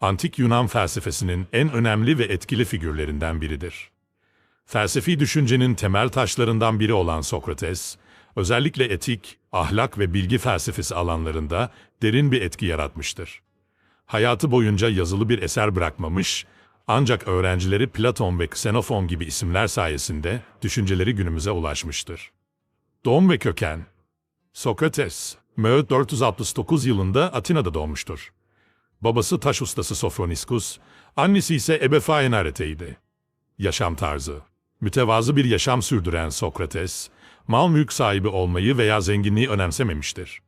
antik Yunan felsefesinin en önemli ve etkili figürlerinden biridir. Felsefi düşüncenin temel taşlarından biri olan Sokrates, özellikle etik, ahlak ve bilgi felsefesi alanlarında derin bir etki yaratmıştır. Hayatı boyunca yazılı bir eser bırakmamış, ancak öğrencileri Platon ve Xenofon gibi isimler sayesinde düşünceleri günümüze ulaşmıştır. Doğum ve köken Sokrates, Mö 469 yılında Atina'da doğmuştur. Babası taş ustası Sofroniskus, annesi ise Ebefaenarete'ydi. Yaşam tarzı Mütevazı bir yaşam sürdüren Sokrates, mal mülk sahibi olmayı veya zenginliği önemsememiştir.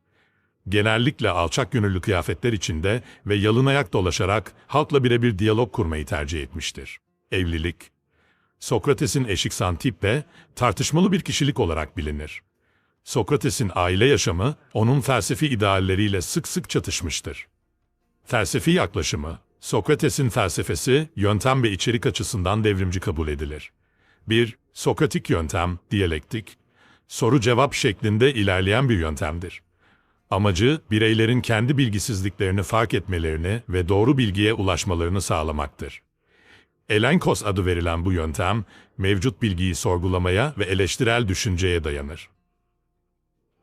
Genellikle alçak gönüllü kıyafetler içinde ve yalın ayak dolaşarak halkla birebir diyalog kurmayı tercih etmiştir. Evlilik Sokrates'in eşi Xantippe, tartışmalı bir kişilik olarak bilinir. Sokrates'in aile yaşamı, onun felsefi idealleriyle sık sık çatışmıştır. Felsefi yaklaşımı, Sokrates'in felsefesi, yöntem ve içerik açısından devrimci kabul edilir. 1. Sokratik yöntem, diyalektik, soru-cevap şeklinde ilerleyen bir yöntemdir. Amacı, bireylerin kendi bilgisizliklerini fark etmelerini ve doğru bilgiye ulaşmalarını sağlamaktır. Elenkos adı verilen bu yöntem, mevcut bilgiyi sorgulamaya ve eleştirel düşünceye dayanır.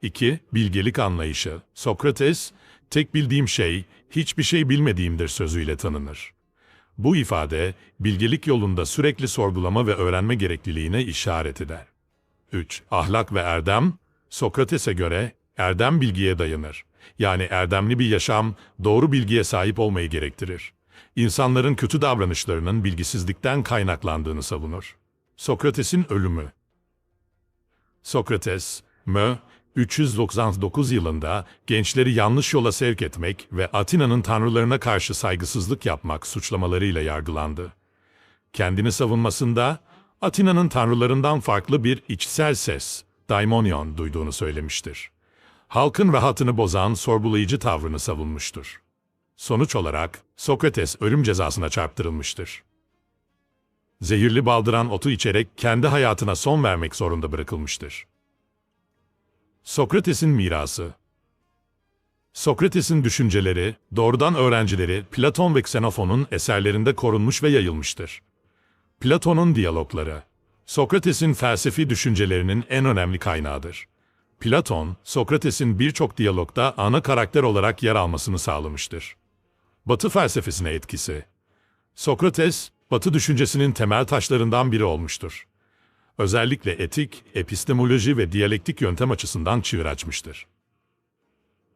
2. Bilgelik anlayışı. Sokrates, tek bildiğim şey, hiçbir şey bilmediğimdir sözüyle tanınır. Bu ifade, bilgelik yolunda sürekli sorgulama ve öğrenme gerekliliğine işaret eder. 3. Ahlak ve erdem, Sokrates'e göre erdem bilgiye dayanır. Yani erdemli bir yaşam doğru bilgiye sahip olmayı gerektirir. İnsanların kötü davranışlarının bilgisizlikten kaynaklandığını savunur. Sokrates'in ölümü Sokrates, Mö, 399 yılında gençleri yanlış yola sevk etmek ve Atina'nın tanrılarına karşı saygısızlık yapmak suçlamalarıyla yargılandı. Kendini savunmasında Atina'nın tanrılarından farklı bir içsel ses, daimonion duyduğunu söylemiştir. Halkın rahatını bozan sorgulayıcı tavrını savunmuştur. Sonuç olarak Sokrates ölüm cezasına çarptırılmıştır. Zehirli baldıran otu içerek kendi hayatına son vermek zorunda bırakılmıştır. Sokrates'in mirası Sokrates'in düşünceleri, doğrudan öğrencileri Platon ve Xenofon'un eserlerinde korunmuş ve yayılmıştır. Platon'un diyalogları, Sokrates'in felsefi düşüncelerinin en önemli kaynağıdır. Platon, Sokrates'in birçok diyalogda ana karakter olarak yer almasını sağlamıştır. Batı felsefesine etkisi Sokrates, Batı düşüncesinin temel taşlarından biri olmuştur. Özellikle etik, epistemoloji ve diyalektik yöntem açısından çığır açmıştır.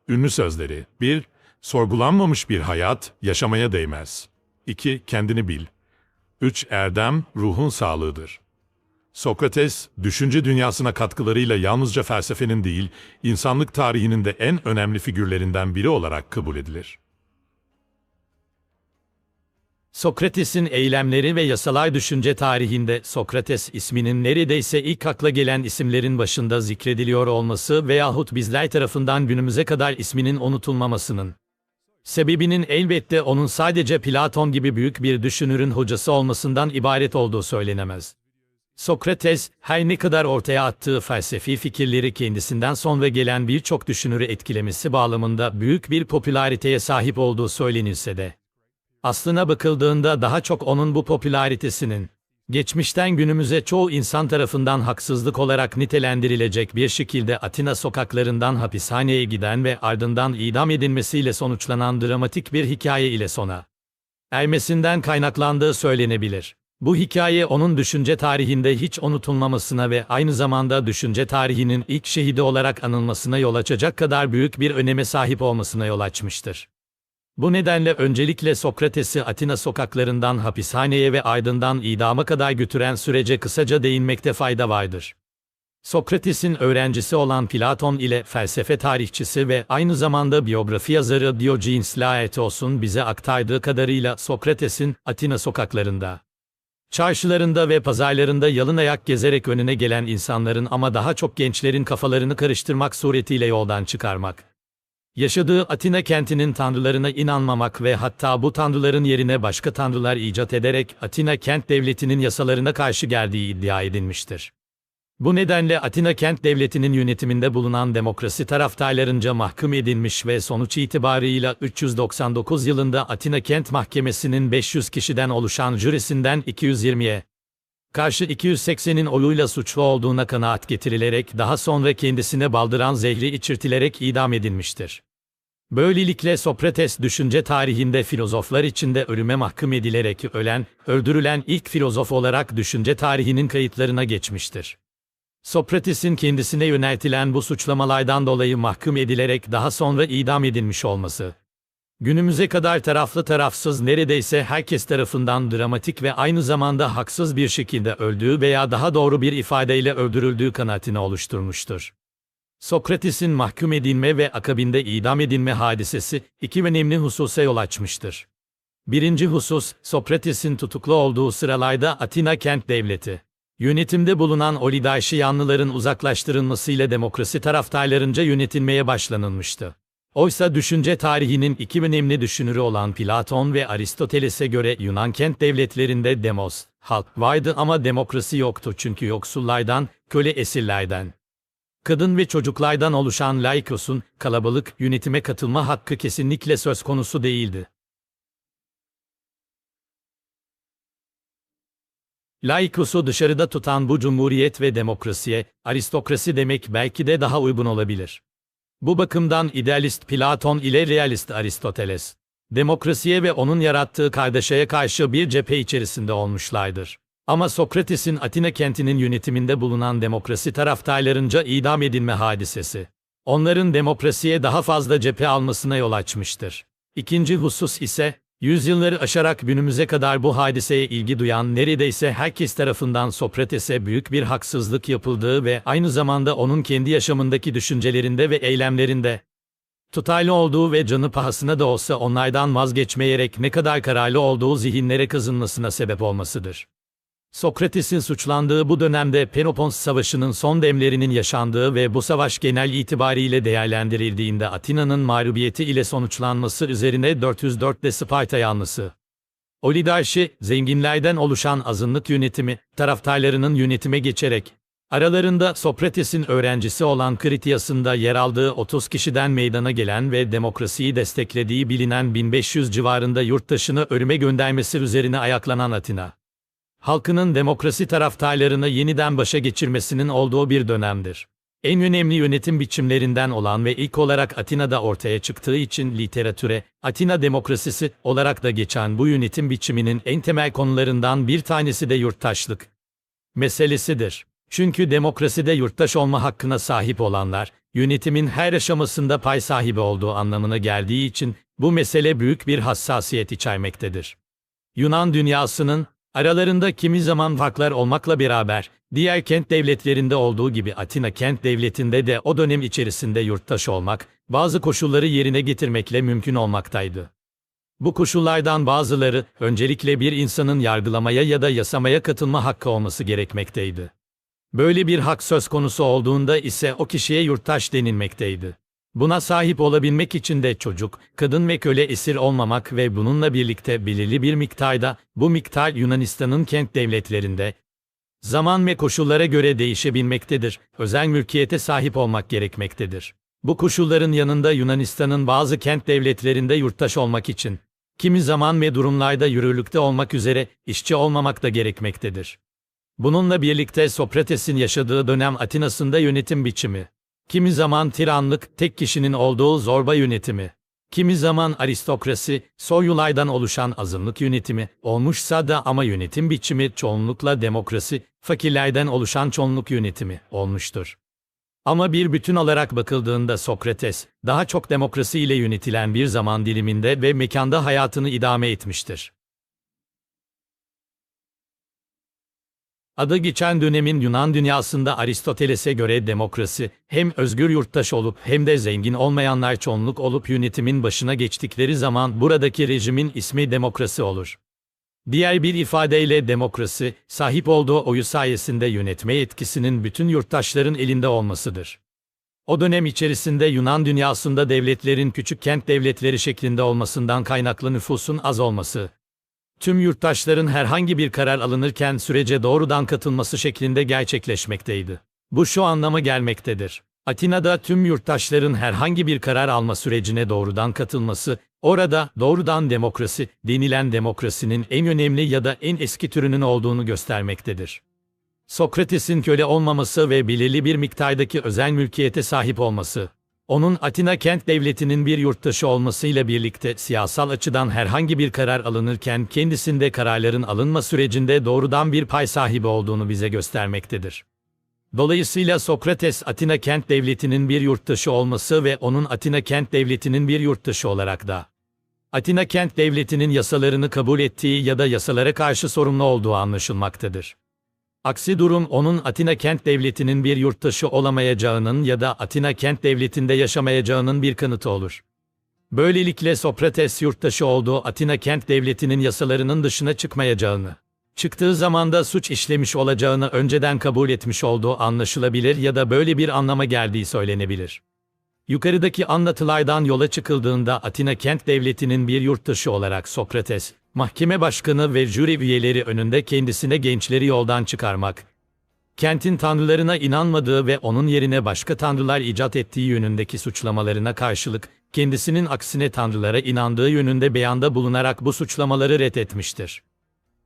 Ünlü sözleri 1. Sorgulanmamış bir hayat yaşamaya değmez. 2. Kendini bil. 3. Erdem, ruhun sağlığıdır. Sokrates, düşünce dünyasına katkılarıyla yalnızca felsefenin değil, insanlık tarihinin de en önemli figürlerinden biri olarak kabul edilir. Sokrates'in eylemleri ve yasalar düşünce tarihinde Sokrates isminin neredeyse ilk akla gelen isimlerin başında zikrediliyor olması veyahut bizler tarafından günümüze kadar isminin unutulmamasının sebebinin elbette onun sadece Platon gibi büyük bir düşünürün hocası olmasından ibaret olduğu söylenemez. Sokrates, her ne kadar ortaya attığı felsefi fikirleri kendisinden sonra gelen birçok düşünürü etkilemesi bağlamında büyük bir popülariteye sahip olduğu söylenilse de, Aslına bakıldığında daha çok onun bu popülaritesinin, geçmişten günümüze çoğu insan tarafından haksızlık olarak nitelendirilecek bir şekilde Atina sokaklarından hapishaneye giden ve ardından idam edilmesiyle sonuçlanan dramatik bir hikaye ile sona ermesinden kaynaklandığı söylenebilir. Bu hikaye onun düşünce tarihinde hiç unutulmamasına ve aynı zamanda düşünce tarihinin ilk şehidi olarak anılmasına yol açacak kadar büyük bir öneme sahip olmasına yol açmıştır. Bu nedenle öncelikle Sokrates'i Atina sokaklarından hapishaneye ve ardından idama kadar götüren sürece kısaca değinmekte fayda vardır. Sokrates'in öğrencisi olan Platon ile felsefe tarihçisi ve aynı zamanda biyografi yazarı Diogenes Laertos'un bize aktardığı kadarıyla Sokrates'in Atina sokaklarında, çarşılarında ve pazarlarında yalın ayak gezerek önüne gelen insanların ama daha çok gençlerin kafalarını karıştırmak suretiyle yoldan çıkarmak, Yaşadığı Atina kentinin tanrılarına inanmamak ve hatta bu tanrıların yerine başka tanrılar icat ederek Atina kent devletinin yasalarına karşı geldiği iddia edilmiştir. Bu nedenle Atina kent devletinin yönetiminde bulunan demokrasi taraftarlarınca mahkum edilmiş ve sonuç itibarıyla 399 yılında Atina Kent Mahkemesi'nin 500 kişiden oluşan jürisinden 220'ye karşı 280'in oyuyla suçlu olduğuna kanaat getirilerek daha sonra kendisine baldıran zehri içirtilerek idam edilmiştir. Böylelikle Sokrates düşünce tarihinde filozoflar içinde ölüme mahkum edilerek ölen, öldürülen ilk filozof olarak düşünce tarihinin kayıtlarına geçmiştir. Sokrates'in kendisine yöneltilen bu suçlamalardan dolayı mahkum edilerek daha sonra idam edilmiş olması, günümüze kadar taraflı tarafsız neredeyse herkes tarafından dramatik ve aynı zamanda haksız bir şekilde öldüğü veya daha doğru bir ifadeyle öldürüldüğü kanaatini oluşturmuştur. Sokrates'in mahkum edilme ve akabinde idam edilme hadisesi iki önemli hususa yol açmıştır. Birinci husus, Sokrates'in tutuklu olduğu sıralarda Atina kent devleti. Yönetimde bulunan oligarşiyanlıların uzaklaştırılmasıyla demokrasi taraftarlarınca yönetilmeye başlanılmıştı. Oysa düşünce tarihinin iki önemli düşünürü olan Platon ve Aristoteles'e göre Yunan kent devletlerinde demos, halk vardı ama demokrasi yoktu çünkü yoksullardan, köle esirlerden, kadın ve çocuklardan oluşan laikosun, kalabalık, yönetime katılma hakkı kesinlikle söz konusu değildi. Laikosu dışarıda tutan bu cumhuriyet ve demokrasiye, aristokrasi demek belki de daha uygun olabilir. Bu bakımdan idealist Platon ile realist Aristoteles, demokrasiye ve onun yarattığı kardeşeye karşı bir cephe içerisinde olmuşlardır. Ama Sokrates'in Atina kentinin yönetiminde bulunan demokrasi taraftarlarınca idam edilme hadisesi, onların demokrasiye daha fazla cephe almasına yol açmıştır. İkinci husus ise, yüzyılları aşarak günümüze kadar bu hadiseye ilgi duyan neredeyse herkes tarafından Sokrates'e büyük bir haksızlık yapıldığı ve aynı zamanda onun kendi yaşamındaki düşüncelerinde ve eylemlerinde tutarlı olduğu ve canı pahasına da olsa onlardan vazgeçmeyerek ne kadar kararlı olduğu zihinlere kazınmasına sebep olmasıdır. Sokrates'in suçlandığı bu dönemde Pelopons Savaşı'nın son demlerinin yaşandığı ve bu savaş genel itibariyle değerlendirildiğinde Atina'nın mağlubiyeti ile sonuçlanması üzerine 404'de Sparta yanlısı. Oligarşi, zenginlerden oluşan azınlık yönetimi, taraftarlarının yönetime geçerek, aralarında Sokrates'in öğrencisi olan Kritias'ın da yer aldığı 30 kişiden meydana gelen ve demokrasiyi desteklediği bilinen 1500 civarında yurttaşını ölüme göndermesi üzerine ayaklanan Atina halkının demokrasi taraftarlarını yeniden başa geçirmesinin olduğu bir dönemdir. En önemli yönetim biçimlerinden olan ve ilk olarak Atina'da ortaya çıktığı için literatüre, Atina demokrasisi olarak da geçen bu yönetim biçiminin en temel konularından bir tanesi de yurttaşlık meselesidir. Çünkü demokraside yurttaş olma hakkına sahip olanlar, yönetimin her aşamasında pay sahibi olduğu anlamına geldiği için bu mesele büyük bir hassasiyet içermektedir. Yunan dünyasının Aralarında kimi zaman farklar olmakla beraber, diğer kent devletlerinde olduğu gibi Atina kent devletinde de o dönem içerisinde yurttaş olmak, bazı koşulları yerine getirmekle mümkün olmaktaydı. Bu koşullardan bazıları, öncelikle bir insanın yargılamaya ya da yasamaya katılma hakkı olması gerekmekteydi. Böyle bir hak söz konusu olduğunda ise o kişiye yurttaş denilmekteydi. Buna sahip olabilmek için de çocuk, kadın ve köle esir olmamak ve bununla birlikte belirli bir miktarda, bu miktar Yunanistan'ın kent devletlerinde, zaman ve koşullara göre değişebilmektedir, özel mülkiyete sahip olmak gerekmektedir. Bu koşulların yanında Yunanistan'ın bazı kent devletlerinde yurttaş olmak için, kimi zaman ve durumlarda yürürlükte olmak üzere işçi olmamak da gerekmektedir. Bununla birlikte Sokrates'in yaşadığı dönem Atina'sında yönetim biçimi, Kimi zaman tiranlık, tek kişinin olduğu zorba yönetimi, kimi zaman aristokrasi, soylulardan oluşan azınlık yönetimi olmuşsa da ama yönetim biçimi çoğunlukla demokrasi, fakirlerden oluşan çoğunluk yönetimi olmuştur. Ama bir bütün olarak bakıldığında Sokrates, daha çok demokrasi ile yönetilen bir zaman diliminde ve mekanda hayatını idame etmiştir. Adı geçen dönemin Yunan dünyasında Aristoteles'e göre demokrasi, hem özgür yurttaş olup hem de zengin olmayanlar çoğunluk olup yönetimin başına geçtikleri zaman buradaki rejimin ismi demokrasi olur. Diğer bir ifadeyle demokrasi, sahip olduğu oyu sayesinde yönetme yetkisinin bütün yurttaşların elinde olmasıdır. O dönem içerisinde Yunan dünyasında devletlerin küçük kent devletleri şeklinde olmasından kaynaklı nüfusun az olması, tüm yurttaşların herhangi bir karar alınırken sürece doğrudan katılması şeklinde gerçekleşmekteydi. Bu şu anlama gelmektedir. Atina'da tüm yurttaşların herhangi bir karar alma sürecine doğrudan katılması, orada doğrudan demokrasi denilen demokrasinin en önemli ya da en eski türünün olduğunu göstermektedir. Sokrates'in köle olmaması ve belirli bir miktardaki özel mülkiyete sahip olması, onun Atina kent devletinin bir yurttaşı olmasıyla birlikte siyasal açıdan herhangi bir karar alınırken kendisinde kararların alınma sürecinde doğrudan bir pay sahibi olduğunu bize göstermektedir. Dolayısıyla Sokrates Atina kent devletinin bir yurttaşı olması ve onun Atina kent devletinin bir yurttaşı olarak da Atina kent devletinin yasalarını kabul ettiği ya da yasalara karşı sorumlu olduğu anlaşılmaktadır. Aksi durum onun Atina kent devletinin bir yurttaşı olamayacağının ya da Atina kent devletinde yaşamayacağının bir kanıtı olur. Böylelikle Sokrates yurttaşı olduğu Atina kent devletinin yasalarının dışına çıkmayacağını, çıktığı zaman da suç işlemiş olacağını önceden kabul etmiş olduğu anlaşılabilir ya da böyle bir anlama geldiği söylenebilir. Yukarıdaki anlatılardan yola çıkıldığında Atina kent devletinin bir yurttaşı olarak Sokrates, mahkeme başkanı ve jüri üyeleri önünde kendisine gençleri yoldan çıkarmak, kentin tanrılarına inanmadığı ve onun yerine başka tanrılar icat ettiği yönündeki suçlamalarına karşılık, kendisinin aksine tanrılara inandığı yönünde beyanda bulunarak bu suçlamaları reddetmiştir.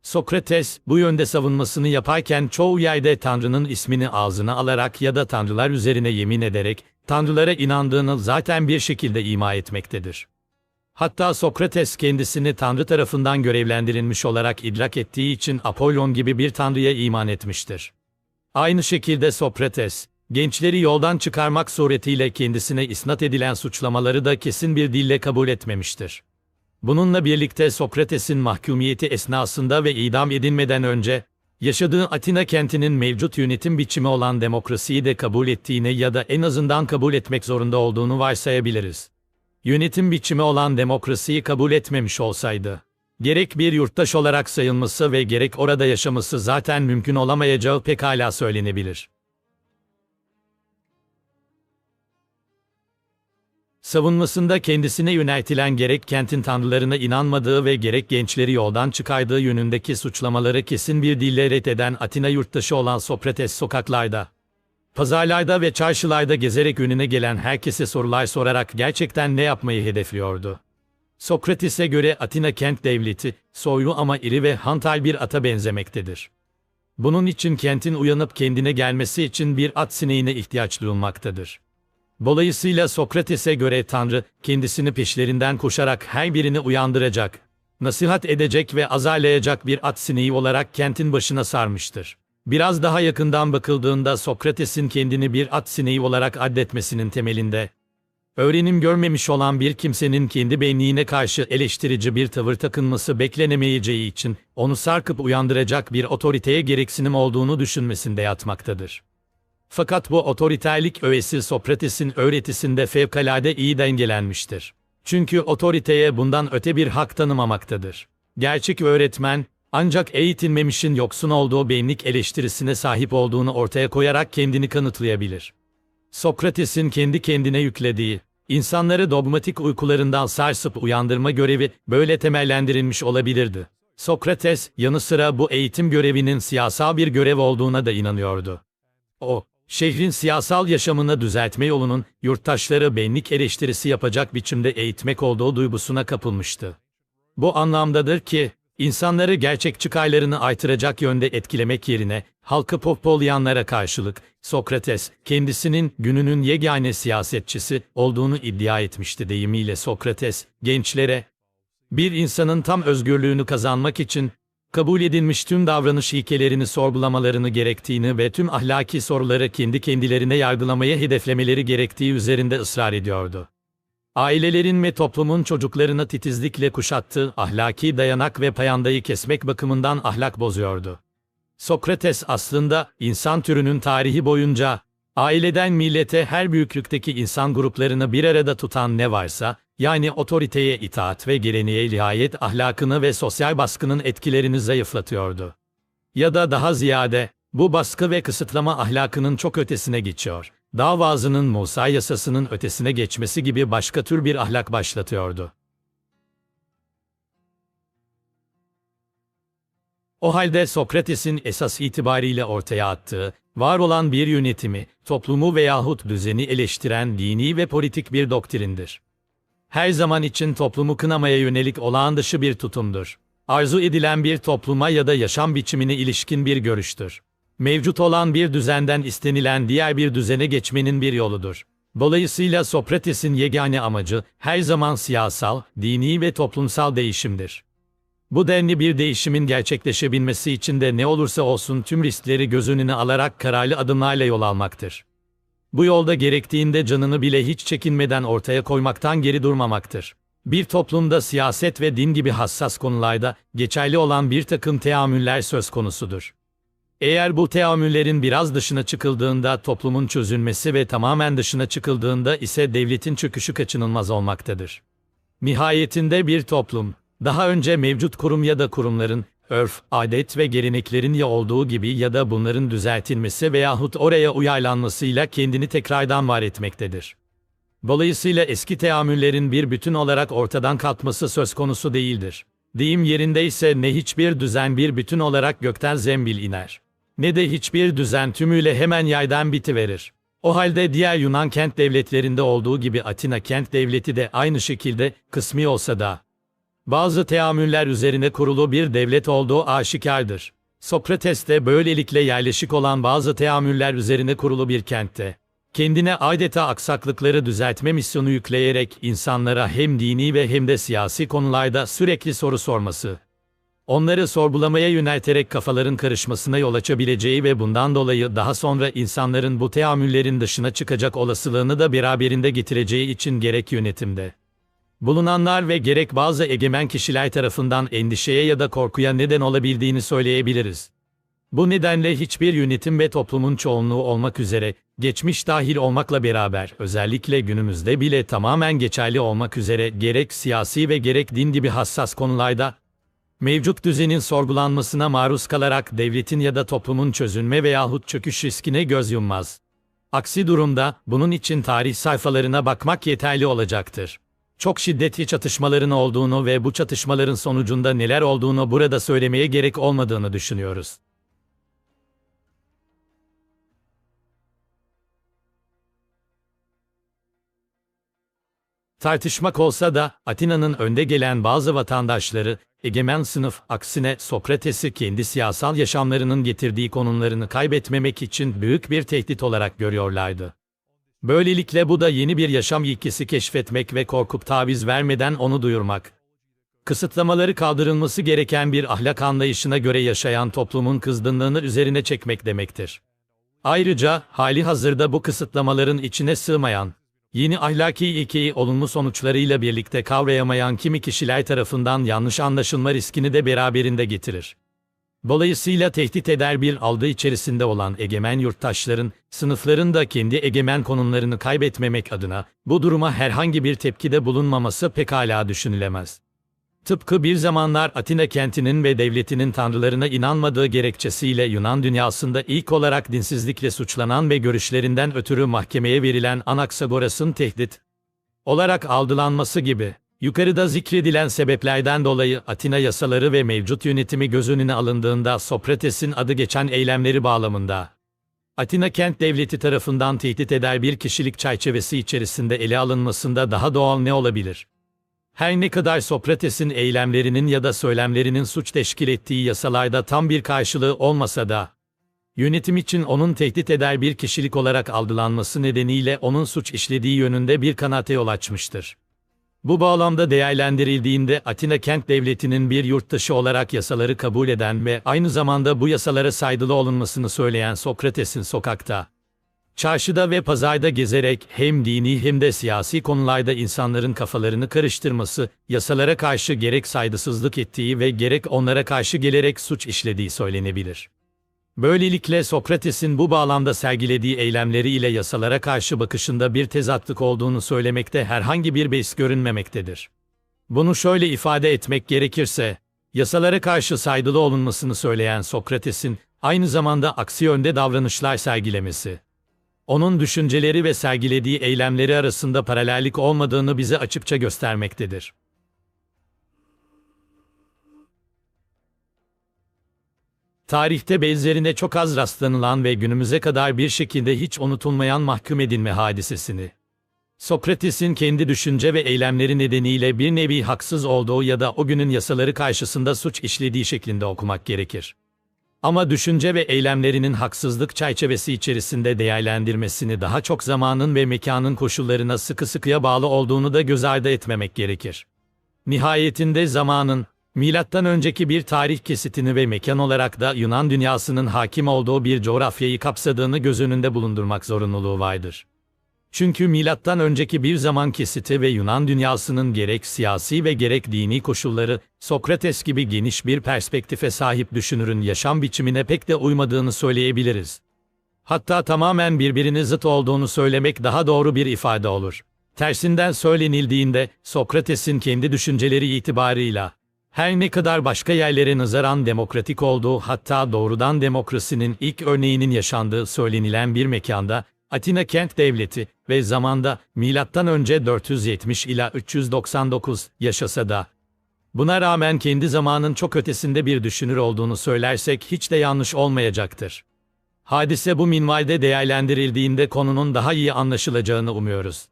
Sokrates, bu yönde savunmasını yaparken çoğu yerde Tanrı'nın ismini ağzına alarak ya da Tanrılar üzerine yemin ederek, Tanrılara inandığını zaten bir şekilde ima etmektedir. Hatta Sokrates kendisini Tanrı tarafından görevlendirilmiş olarak idrak ettiği için Apollon gibi bir Tanrı'ya iman etmiştir. Aynı şekilde Sokrates, gençleri yoldan çıkarmak suretiyle kendisine isnat edilen suçlamaları da kesin bir dille kabul etmemiştir. Bununla birlikte Sokrates'in mahkumiyeti esnasında ve idam edilmeden önce, yaşadığı Atina kentinin mevcut yönetim biçimi olan demokrasiyi de kabul ettiğini ya da en azından kabul etmek zorunda olduğunu varsayabiliriz. Yönetim biçimi olan demokrasiyi kabul etmemiş olsaydı, gerek bir yurttaş olarak sayılması ve gerek orada yaşaması zaten mümkün olamayacağı pekala söylenebilir. Savunmasında kendisine yöneltilen gerek kentin tanrılarına inanmadığı ve gerek gençleri yoldan çıkardığı yönündeki suçlamaları kesin bir dille reddeden Atina yurttaşı olan Sokrates sokaklarda, pazarlarda ve çarşılarda gezerek önüne gelen herkese sorular sorarak gerçekten ne yapmayı hedefliyordu. Sokrates'e göre Atina kent devleti, soylu ama iri ve hantal bir ata benzemektedir. Bunun için kentin uyanıp kendine gelmesi için bir at sineğine ihtiyaç duyulmaktadır. Dolayısıyla Sokrates'e göre Tanrı, kendisini peşlerinden koşarak her birini uyandıracak, nasihat edecek ve azarlayacak bir at sineği olarak kentin başına sarmıştır. Biraz daha yakından bakıldığında Sokrates'in kendini bir at sineği olarak addetmesinin temelinde, öğrenim görmemiş olan bir kimsenin kendi benliğine karşı eleştirici bir tavır takınması beklenemeyeceği için, onu sarkıp uyandıracak bir otoriteye gereksinim olduğunu düşünmesinde yatmaktadır. Fakat bu otoriterlik öğesi Sokrates'in öğretisinde fevkalade iyi dengelenmiştir. Çünkü otoriteye bundan öte bir hak tanımamaktadır. Gerçek öğretmen, ancak eğitilmemişin yoksun olduğu benlik eleştirisine sahip olduğunu ortaya koyarak kendini kanıtlayabilir. Sokrates'in kendi kendine yüklediği, insanları dogmatik uykularından sarsıp uyandırma görevi böyle temellendirilmiş olabilirdi. Sokrates, yanı sıra bu eğitim görevinin siyasal bir görev olduğuna da inanıyordu. O, şehrin siyasal yaşamını düzeltme yolunun yurttaşları benlik eleştirisi yapacak biçimde eğitmek olduğu duygusuna kapılmıştı. Bu anlamdadır ki, insanları gerçek çıkarlarını aytıracak yönde etkilemek yerine, halkı pohpollayanlara karşılık, Sokrates, kendisinin gününün yegane siyasetçisi olduğunu iddia etmişti deyimiyle Sokrates, gençlere, bir insanın tam özgürlüğünü kazanmak için kabul edilmiş tüm davranış ilkelerini sorgulamalarını gerektiğini ve tüm ahlaki soruları kendi kendilerine yargılamayı hedeflemeleri gerektiği üzerinde ısrar ediyordu. Ailelerin ve toplumun çocuklarını titizlikle kuşattığı ahlaki dayanak ve payandayı kesmek bakımından ahlak bozuyordu. Sokrates aslında insan türünün tarihi boyunca aileden millete her büyüklükteki insan gruplarını bir arada tutan ne varsa, yani otoriteye itaat ve geleneğe riayet ahlakını ve sosyal baskının etkilerini zayıflatıyordu. Ya da daha ziyade, bu baskı ve kısıtlama ahlakının çok ötesine geçiyor. Davazının Musa yasasının ötesine geçmesi gibi başka tür bir ahlak başlatıyordu. O halde Sokrates'in esas itibariyle ortaya attığı, Var olan bir yönetimi, toplumu veyahut düzeni eleştiren dini ve politik bir doktrindir. Her zaman için toplumu kınamaya yönelik olağan dışı bir tutumdur. Arzu edilen bir topluma ya da yaşam biçimine ilişkin bir görüştür. Mevcut olan bir düzenden istenilen diğer bir düzene geçmenin bir yoludur. Dolayısıyla Sokrates'in yegane amacı her zaman siyasal, dini ve toplumsal değişimdir. Bu denli bir değişimin gerçekleşebilmesi için de ne olursa olsun tüm riskleri göz önüne alarak kararlı adımlarla yol almaktır. Bu yolda gerektiğinde canını bile hiç çekinmeden ortaya koymaktan geri durmamaktır. Bir toplumda siyaset ve din gibi hassas konularda geçerli olan bir takım teamüller söz konusudur. Eğer bu teamüllerin biraz dışına çıkıldığında toplumun çözülmesi ve tamamen dışına çıkıldığında ise devletin çöküşü kaçınılmaz olmaktadır. Nihayetinde bir toplum, daha önce mevcut kurum ya da kurumların, örf, adet ve geleneklerin ya olduğu gibi ya da bunların düzeltilmesi veyahut oraya uyarlanmasıyla kendini tekrardan var etmektedir. Dolayısıyla eski teamüllerin bir bütün olarak ortadan kalkması söz konusu değildir. Deyim yerindeyse ne hiçbir düzen bir bütün olarak gökten zembil iner. Ne de hiçbir düzen tümüyle hemen yaydan bitiverir. O halde diğer Yunan kent devletlerinde olduğu gibi Atina kent devleti de aynı şekilde kısmi olsa da bazı teamüller üzerine kurulu bir devlet olduğu aşikardır. Sokrates de böylelikle yerleşik olan bazı teamüller üzerine kurulu bir kentte. Kendine adeta aksaklıkları düzeltme misyonu yükleyerek insanlara hem dini ve hem de siyasi konularda sürekli soru sorması, onları sorgulamaya yönelterek kafaların karışmasına yol açabileceği ve bundan dolayı daha sonra insanların bu teamüllerin dışına çıkacak olasılığını da beraberinde getireceği için gerek yönetimde bulunanlar ve gerek bazı egemen kişiler tarafından endişeye ya da korkuya neden olabildiğini söyleyebiliriz. Bu nedenle hiçbir yönetim ve toplumun çoğunluğu olmak üzere, geçmiş dahil olmakla beraber, özellikle günümüzde bile tamamen geçerli olmak üzere gerek siyasi ve gerek din gibi hassas konularda, mevcut düzenin sorgulanmasına maruz kalarak devletin ya da toplumun çözülme veyahut çöküş riskine göz yummaz. Aksi durumda, bunun için tarih sayfalarına bakmak yeterli olacaktır. Çok şiddetli çatışmaların olduğunu ve bu çatışmaların sonucunda neler olduğunu burada söylemeye gerek olmadığını düşünüyoruz. Tartışmak olsa da Atina'nın önde gelen bazı vatandaşları, egemen sınıf aksine Sokrates'i kendi siyasal yaşamlarının getirdiği konumlarını kaybetmemek için büyük bir tehdit olarak görüyorlardı. Böylelikle bu da yeni bir yaşam ilkesi keşfetmek ve korkup taviz vermeden onu duyurmak. Kısıtlamaları kaldırılması gereken bir ahlak anlayışına göre yaşayan toplumun kızgınlığını üzerine çekmek demektir. Ayrıca hali hazırda bu kısıtlamaların içine sığmayan, yeni ahlaki ilkeyi olumlu sonuçlarıyla birlikte kavrayamayan kimi kişiler tarafından yanlış anlaşılma riskini de beraberinde getirir. Dolayısıyla tehdit eder bir algı içerisinde olan egemen yurttaşların, sınıfların da kendi egemen konumlarını kaybetmemek adına bu duruma herhangi bir tepkide bulunmaması pekala düşünülemez. Tıpkı bir zamanlar Atina kentinin ve devletinin tanrılarına inanmadığı gerekçesiyle Yunan dünyasında ilk olarak dinsizlikle suçlanan ve görüşlerinden ötürü mahkemeye verilen Anaxagoras'ın tehdit olarak algılanması gibi. Yukarıda zikredilen sebeplerden dolayı Atina yasaları ve mevcut yönetimi göz önüne alındığında Sokrates'in adı geçen eylemleri bağlamında Atina kent devleti tarafından tehdit eder bir kişilik çerçevesi içerisinde ele alınmasında daha doğal ne olabilir? Her ne kadar Sokrates'in eylemlerinin ya da söylemlerinin suç teşkil ettiği yasalarda tam bir karşılığı olmasa da, yönetim için onun tehdit eder bir kişilik olarak algılanması nedeniyle onun suç işlediği yönünde bir kanaate yol açmıştır. Bu bağlamda değerlendirildiğinde Atina kent devletinin bir yurttaşı olarak yasaları kabul eden ve aynı zamanda bu yasalara saygılı olunmasını söyleyen Sokrates'in sokakta, çarşıda ve pazarda gezerek hem dini hem de siyasi konularda insanların kafalarını karıştırması, yasalara karşı gerek saygısızlık ettiği ve gerek onlara karşı gelerek suç işlediği söylenebilir. Böylelikle Sokrates'in bu bağlamda sergilediği eylemleriyle yasalara karşı bakışında bir tezatlık olduğunu söylemekte herhangi bir beis görünmemektedir. Bunu şöyle ifade etmek gerekirse, yasalara karşı saygılı olunmasını söyleyen Sokrates'in aynı zamanda aksi yönde davranışlar sergilemesi, onun düşünceleri ve sergilediği eylemleri arasında paralellik olmadığını bize açıkça göstermektedir. Tarihte benzerine çok az rastlanılan ve günümüze kadar bir şekilde hiç unutulmayan mahkum edilme hadisesini. Sokrates'in kendi düşünce ve eylemleri nedeniyle bir nevi haksız olduğu ya da o günün yasaları karşısında suç işlediği şeklinde okumak gerekir. Ama düşünce ve eylemlerinin haksızlık çerçevesi içerisinde değerlendirmesini daha çok zamanın ve mekanın koşullarına sıkı sıkıya bağlı olduğunu da göz ardı etmemek gerekir. Nihayetinde zamanın, milattan önceki bir tarih kesitini ve mekan olarak da Yunan dünyasının hakim olduğu bir coğrafyayı kapsadığını göz önünde bulundurmak zorunluluğu vardır. Çünkü milattan önceki bir zaman kesiti ve Yunan dünyasının gerek siyasi ve gerek dini koşulları, Sokrates gibi geniş bir perspektife sahip düşünürün yaşam biçimine pek de uymadığını söyleyebiliriz. Hatta tamamen birbirini zıt olduğunu söylemek daha doğru bir ifade olur. Tersinden söylenildiğinde, Sokrates'in kendi düşünceleri itibarıyla, her ne kadar başka yerlere nazaran demokratik olduğu hatta doğrudan demokrasinin ilk örneğinin yaşandığı söylenilen bir mekanda, Atina kent devleti ve zamanda milattan önce 470 ila 399 yaşasa da buna rağmen kendi zamanın çok ötesinde bir düşünür olduğunu söylersek hiç de yanlış olmayacaktır. Hadise bu minvalde değerlendirildiğinde konunun daha iyi anlaşılacağını umuyoruz.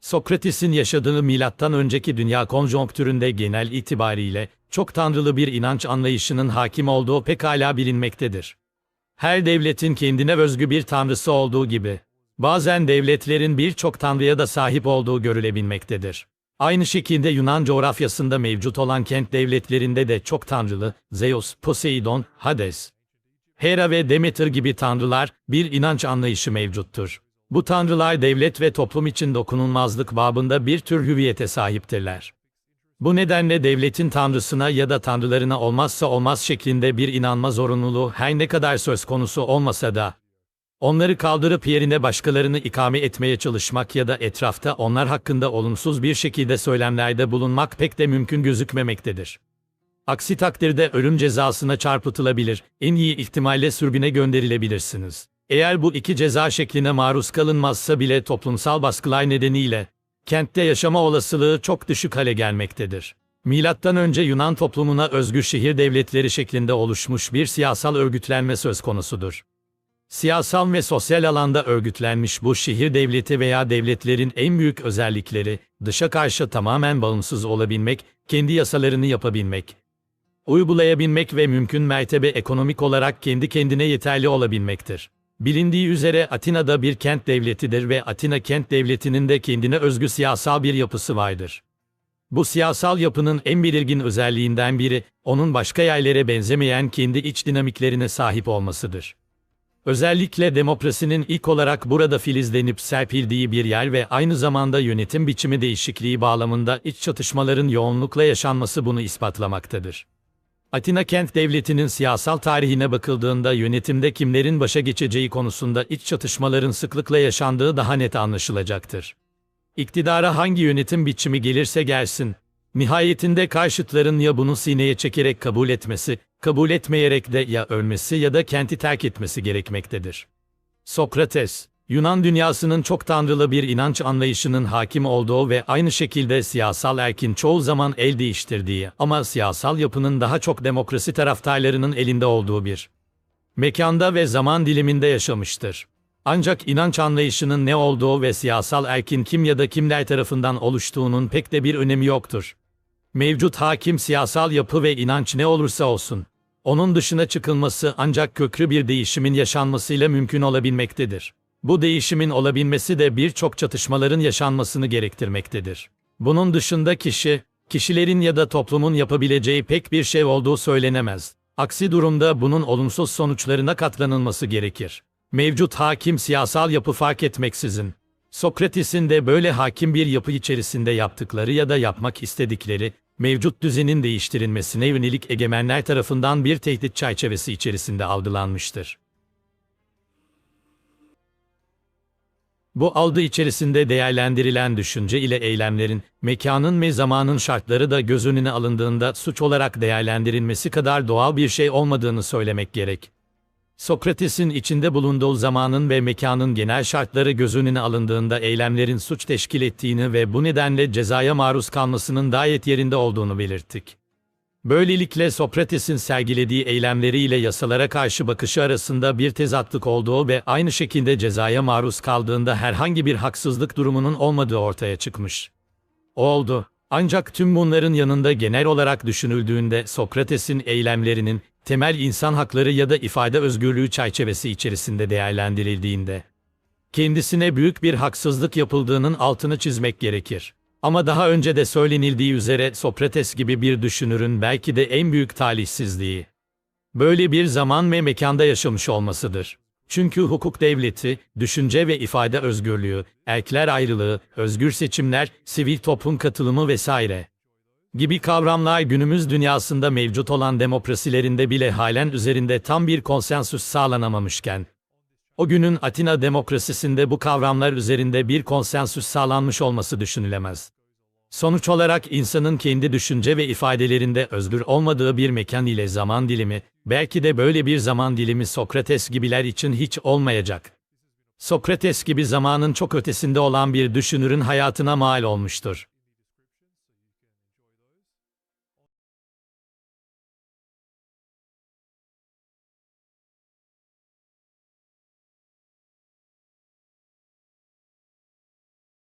Sokrates'in yaşadığı milattan önceki dünya konjonktüründe genel itibariyle çok tanrılı bir inanç anlayışının hakim olduğu pekala bilinmektedir. Her devletin kendine özgü bir tanrısı olduğu gibi, bazen devletlerin birçok tanrıya da sahip olduğu görülebilmektedir. Aynı şekilde Yunan coğrafyasında mevcut olan kent devletlerinde de çok tanrılı, Zeus, Poseidon, Hades, Hera ve Demeter gibi tanrılar, bir inanç anlayışı mevcuttur. Bu tanrılar devlet ve toplum için dokunulmazlık babında bir tür hüviyete sahiptirler. Bu nedenle devletin tanrısına ya da tanrılarına olmazsa olmaz şeklinde bir inanma zorunluluğu her ne kadar söz konusu olmasa da, onları kaldırıp yerine başkalarını ikame etmeye çalışmak ya da etrafta onlar hakkında olumsuz bir şekilde söylemlerde bulunmak pek de mümkün gözükmemektedir. Aksi takdirde ölüm cezasına çarpıtılabilir, en iyi ihtimalle sürgüne gönderilebilirsiniz. Eğer bu iki ceza şekline maruz kalınmazsa bile toplumsal baskılar nedeniyle kentte yaşama olasılığı çok düşük hale gelmektedir. Milattan önce Yunan toplumuna özgü şehir devletleri şeklinde oluşmuş bir siyasal örgütlenme söz konusudur. Siyasal ve sosyal alanda örgütlenmiş bu şehir devleti veya devletlerin en büyük özellikleri, dışa karşı tamamen bağımsız olabilmek, kendi yasalarını yapabilmek, uygulayabilmek ve mümkün mertebe ekonomik olarak kendi kendine yeterli olabilmektir. Bilindiği üzere Atina'da bir kent devletidir ve Atina kent devletinin de kendine özgü siyasal bir yapısı vardır. Bu siyasal yapının en belirgin özelliğinden biri, onun başka yerlere benzemeyen kendi iç dinamiklerine sahip olmasıdır. Özellikle demokrasinin ilk olarak burada filizlenip serpildiği bir yer ve aynı zamanda yönetim biçimi değişikliği bağlamında iç çatışmaların yoğunlukla yaşanması bunu ispatlamaktadır. Atina kent devletinin siyasal tarihine bakıldığında yönetimde kimlerin başa geçeceği konusunda iç çatışmaların sıklıkla yaşandığı daha net anlaşılacaktır. İktidara hangi yönetim biçimi gelirse gelsin, nihayetinde karşıtların ya bunu sineye çekerek kabul etmesi, kabul etmeyerek de ya ölmesi ya da kenti terk etmesi gerekmektedir. Sokrates, Yunan dünyasının çok tanrılı bir inanç anlayışının hakim olduğu ve aynı şekilde siyasal erkin çoğu zaman el değiştirdiği ama siyasal yapının daha çok demokrasi taraftarlarının elinde olduğu bir mekanda ve zaman diliminde yaşamıştır. Ancak inanç anlayışının ne olduğu ve siyasal erkin kim ya da kimler tarafından oluştuğunun pek de bir önemi yoktur. Mevcut hakim siyasal yapı ve inanç ne olursa olsun, onun dışına çıkılması ancak köklü bir değişimin yaşanmasıyla mümkün olabilmektedir. Bu değişimin olabilmesi de birçok çatışmaların yaşanmasını gerektirmektedir. Bunun dışında kişi, kişilerin ya da toplumun yapabileceği pek bir şey olduğu söylenemez. Aksi durumda bunun olumsuz sonuçlarına katlanılması gerekir. Mevcut hakim siyasal yapı fark etmeksizin, Sokrates'in de böyle hakim bir yapı içerisinde yaptıkları ya da yapmak istedikleri, mevcut düzenin değiştirilmesine yönelik egemenler tarafından bir tehdit çerçevesi içerisinde algılanmıştır. Bu algı içerisinde değerlendirilen düşünce ile eylemlerin, mekanın ve zamanın şartları da göz önüne alındığında suç olarak değerlendirilmesi kadar doğal bir şey olmadığını söylemek gerek. Sokrates'in içinde bulunduğu zamanın ve mekanın genel şartları göz önüne alındığında eylemlerin suç teşkil ettiğini ve bu nedenle cezaya maruz kalmasının gayet yerinde olduğunu belirttik. Böylelikle Sokrates'in sergilediği eylemleriyle yasalara karşı bakışı arasında bir tezatlık olduğu ve aynı şekilde cezaya maruz kaldığında herhangi bir haksızlık durumunun olmadığı ortaya çıkmış. Oldu. Ancak tüm bunların yanında genel olarak düşünüldüğünde Sokrates'in eylemlerinin temel insan hakları ya da ifade özgürlüğü çerçevesi içerisinde değerlendirildiğinde kendisine büyük bir haksızlık yapıldığının altını çizmek gerekir. Ama daha önce de söylenildiği üzere Sokrates gibi bir düşünürün belki de en büyük talihsizliği böyle bir zaman ve mekanda yaşamış olmasıdır. Çünkü hukuk devleti, düşünce ve ifade özgürlüğü, erkler ayrılığı, özgür seçimler, sivil toplum katılımı vesaire gibi kavramlar günümüz dünyasında mevcut olan demokrasilerinde bile halen üzerinde tam bir konsensüs sağlanamamışken, o günün Atina demokrasisinde bu kavramlar üzerinde bir konsensüs sağlanmış olması düşünülemez. Sonuç olarak insanın kendi düşünce ve ifadelerinde özgür olmadığı bir mekan ile zaman dilimi, belki de böyle bir zaman dilimi Sokrates gibiler için hiç olmayacak. Sokrates gibi zamanın çok ötesinde olan bir düşünürün hayatına mal olmuştur.